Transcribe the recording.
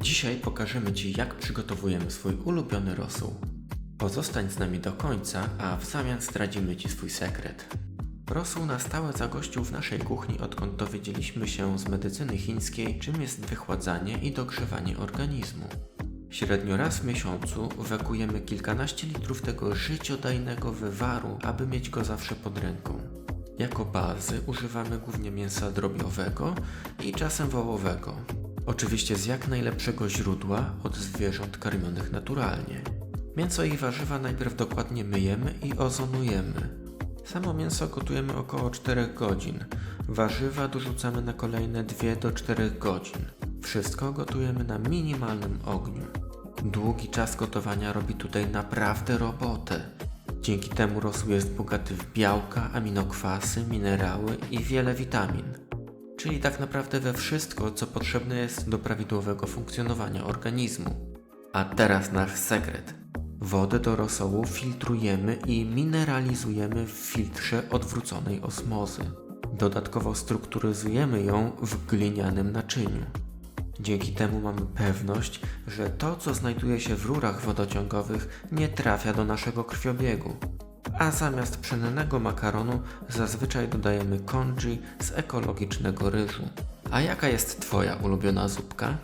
Dzisiaj pokażemy Ci, jak przygotowujemy swój ulubiony rosół. Pozostań z nami do końca, a w zamian zdradzimy Ci swój sekret. Rosół na stałe zagościł w naszej kuchni, odkąd dowiedzieliśmy się z medycyny chińskiej, czym jest wychładzanie i dogrzewanie organizmu. Średnio raz w miesiącu wekujemy kilkanaście litrów tego życiodajnego wywaru, aby mieć go zawsze pod ręką. Jako bazy używamy głównie mięsa drobiowego i czasem wołowego. Oczywiście z jak najlepszego źródła od zwierząt karmionych naturalnie. Mięso i warzywa najpierw dokładnie myjemy i ozonujemy. Samo mięso gotujemy około 4 godzin. Warzywa dorzucamy na kolejne 2 do 4 godzin. Wszystko gotujemy na minimalnym ogniu. Długi czas gotowania robi tutaj naprawdę robotę. Dzięki temu rosół jest bogaty w białka, aminokwasy, minerały i wiele witamin. Czyli tak naprawdę we wszystko, co potrzebne jest do prawidłowego funkcjonowania organizmu. A teraz nasz sekret. Wodę do rosołu filtrujemy i mineralizujemy w filtrze odwróconej osmozy. Dodatkowo strukturyzujemy ją w glinianym naczyniu. Dzięki temu mamy pewność, że to, co znajduje się w rurach wodociągowych, nie trafia do naszego krwiobiegu. A zamiast pszennego makaronu zazwyczaj dodajemy congee z ekologicznego ryżu. A jaka jest Twoja ulubiona zupka?